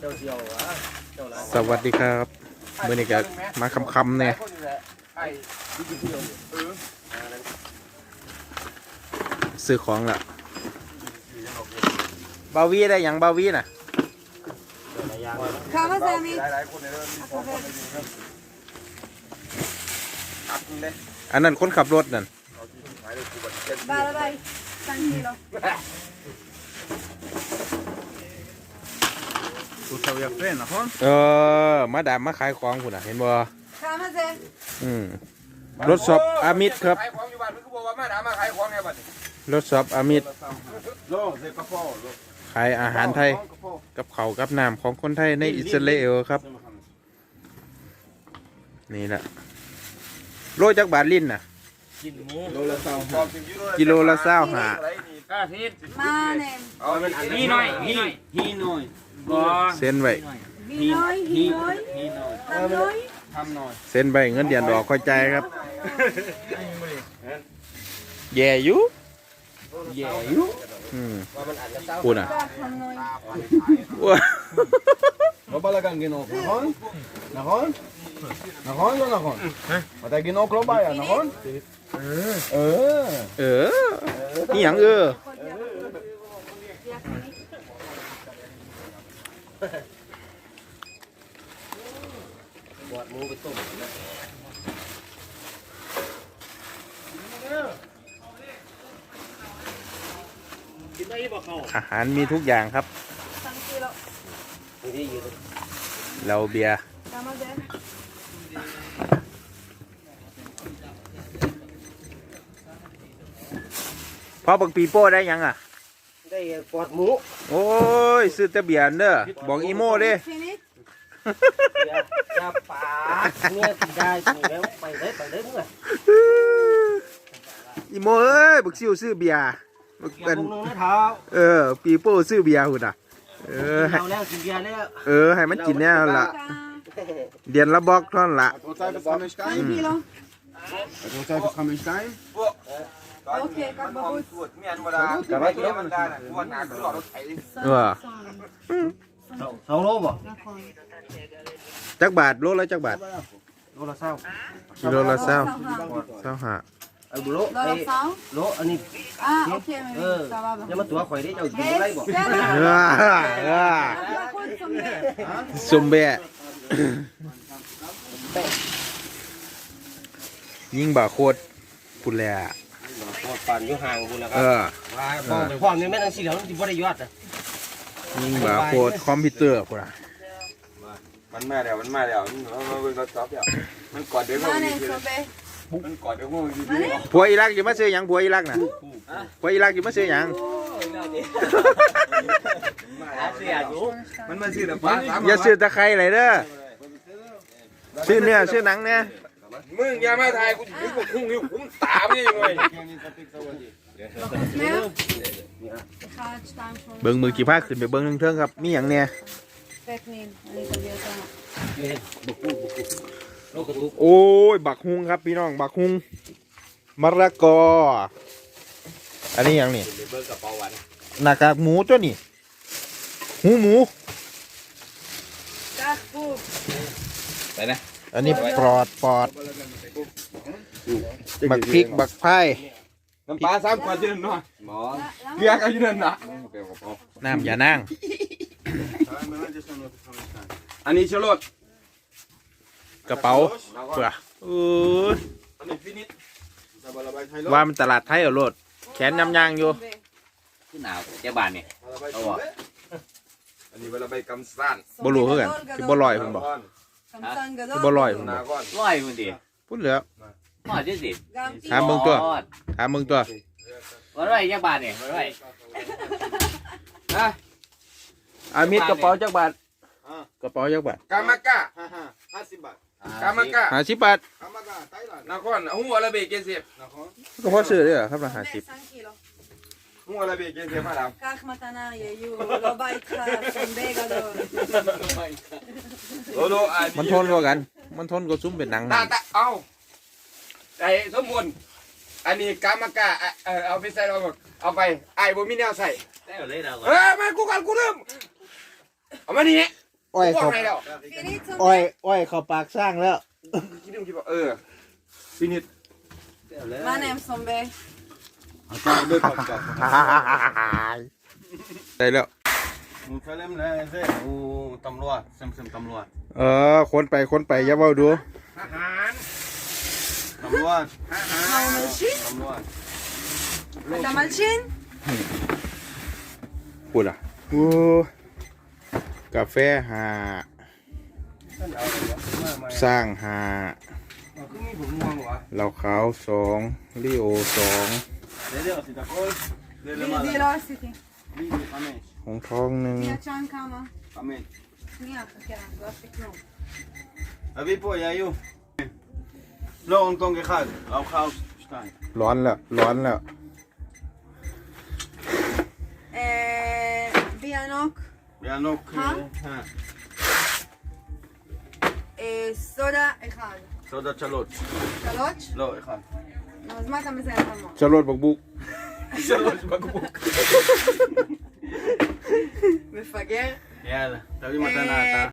เจ้าเดียววะเจ้าหลานสวัสดีครับมื่อนี้ก็มาคำคำๆเนี่ยไอ้ดิจิทัลเออซื้อของละบาวีได้หยังบาวีน่ะหลายอย่าง Kava Sami. หลายๆคนในเรื่องมีของคนในเรื่องอัดนี่เลยอันนั้นคนขับรถนั่นเอาที่ขายเลยกูบัตรเกูเท่าอยากเป็นนะฮะเออ มาดามมาขายของคุณน่ะ เห็นบ่ Kava Sami. อืมรถสอบอามิดครับ ขายของอยู่บ้านมันก็บอกว่ามาถามมาขายของไงบัดนี้รถสอบอามิดโลเด็กกระเพาะโลขายอาหารไทยกับเขาวกับน้ำของคนไทยในอิสราเอลครับ นี่แหละโลจักบาทลิ้นน่ะ กินหมูโลละสองบอกถึงยูโรกิโลละเศร้าหา ก้าทิศ Mane. เอามันอันฮีหน่อยฮีหน่อยฮีหน่อยบอเซ็นไว้ Hinoi, Hinoi. ฮีหน่อย Hanoi. ทำหน่อยเซ็นไว้เงินเดือนดอกค่อยใจายครับ แย่อยู่แย่อยู่อืมว่ามันอันละเศร้าคุณอะ Tak, Hanoi. ว้า Vad balagan ginok, nahon? Nahon? Nahon lo nahon? Mata ginok lo ba ya, nahon? Eh. เออนี่หยังเออ บอดหมูไปต้มอาหารมีทุกอย่างครับ Tranquilo. นี่อยู่ เราเบียร์ Kava Sami. พ่อบังปีโป้ได้ยังอะ ได้ปอดหมูโอ้ยซื้อแต่เบียร์เด้อบอกอีโม่เด้ Finish. ยาปาเนี่ยได้ถูกแล้วไปได้ไปได้มึงอะอีโม่เอ้ยบักซิวซื้อเบียร์บักอเป็ย่านพวกนึงนะเท้าเออ ปีโป้ซื้อเบียร์หุ่นอะ เออให้เอาแล้วกินเบียร์แล้วเออให้มันกินแน่ละ Ka- เดือนละบอกเท่านั้นละ kilo. โอเคก็บ่พูดแต่ว่าเจ๊มันได้นะกวนหนาคือหลอดรถไถเออ สองสองโลบ่ละครจักบาทโลละจักบาทโลละเศร้ากิโลละเศร้าเศร้าหาไอ้บุโลร้อยไอ้ละสองโลอันนี้ อ่าโอเคไม่เอมีอแต่ว่าบ่อพูย่าดมาตัวข่อยได้เจ้าอยู่เฮ้ยไรบ่เจ๊เออเออพูดสมเด็จสมเบะ ยิงบ่าโคตรพุ่นแหละหมดปั่นอยู่ห่างบุญแล้วคเอรับอ ว่าพ่อไปพ่อนี่แม่ทั้งสี่แล้วที่บ่ได้ยอดอะยิงบ่าโคตรคอมพิวเตอร์พุ่นอะมันมาแล้วมันมาแล้วมันมาเบิ่งรถจ็อบแล้วมันกอดเดี๋ยวก็ Mane, sobe. มันกอดเดี๋ยวก็อยู่ Mane. ผัวอิรักอยู่มาซื้อหยังผัวอิรักน่ะผัวอิรักอยู่มาซื้อหยังเสียอยู่ มันมาซื้แต่ฟ้าสามอย่าซื้อตะไคร้ไหลเด้อสือเนี่ยเสือหนังเนี่ยมึงอย่ามาทายกูถึงกูคุ้งนิ้วคุ้มตาไม่ยังไงเบิ้งมือกี่ภาคขึ้นไปเบิ้งเทิงๆครับ มีอย่างเนี่ยโอ้ย บักฮุงครับพี่น้อง บักฮุงมะระกอ อันนี้อย่างนี่เบิ้ หน้ากากหมูตัวนี้หูหมู กากปูไปนะอันนี้ปลอดปลอดบักพริกบักไผ่น้ำปลาสามขวดยืนหน่อยหมอเกลือก็ยืนนะน้ำอย่านั่ง อันนี้ชโลดกระเป๋าเปล่าอว่ามันตลาดไทยเอาโลดแขนยำยางอยู่ ขึ้นหนาวเจ้าบ้านเนี่ยเอาบ่อันนี้เวลาไปกำสั้นบ่รู้พื่อนคือบ่ลอยเพื่อนบอกสิบ่ลอยเพื่นนาอกก้อนอนดิพูดเหลือ หอดยี่สิบถามมึงตัว ถามมึงตัววันไรเจ้าบ้านเนี่ยวันไรฮะอามิดกระเป๋าจักบาทกระเป๋าจักบาทกามากะห้าสิบบาทกามากะห้าสิบบาทกามากะไต้หวันนครหัวละเบกเจ็ดสิบนครก็พอซื้อได้เหรอครับละห้าสิบ 5 קילו. หูอะไรเบกเกเสียบมาดาม קח מתנה, יהיו, לא בא איתך, סנבי גדול. โลโลอัน มันทนกว่ากัน มันทนกว่าซุ้มเป็นหนัง ตาตาเอาไอ้สมบูรณ์อันนี้กามากะอ่ะเออเอาไปใส่เราหมดเอาไปไอ้บ่มีแนวใส่ ได้เลยเรา เออมากูกันกูเริ่ม เอามานี่ อ้อย บอก เขา ให้แล้ว Finito. อ้อยอ้อยเขาปากสร้างแล้ว คิดดูคิดว่าเออฟินิช Ma nem som be. เอาต่อด้วยก่อนก่อนได้แล้วมึงเฟลมเลยเซ่โอ้ตำรวจเซมเซมตำรวจเออคนไปคนไปอย่าเว้าดูทหารตำรวจ Ma un malcin? ตำรวจ Da malcin? พูดอะโอ้กาแฟหาสร้างหาเอาคือมีผมม่วงวะเหล้าขาวสองลิโอสอง בסדר, עשית הכל? זה למעלה. בידי לא עשיתי. בידי, חמש. חונטרול נמ... ידשן כמה? חמש. שנייה, חכה, לא עשיתי כלום. תביא פה, יאיו. לא, הונג קונג אחד, ראו חאוס שתיים. לא, אין לה, לא, אין לה. ביאנוק. ביאנוק. אה, אה. אה, סודה אחד. סודה שלוש. שלוש? לא, אחד. אז מה אתה מזהה המון? שלוש בקבוק. שלוש בקבוק. מפגר. יאללה, תביא מתנה אה, אתה.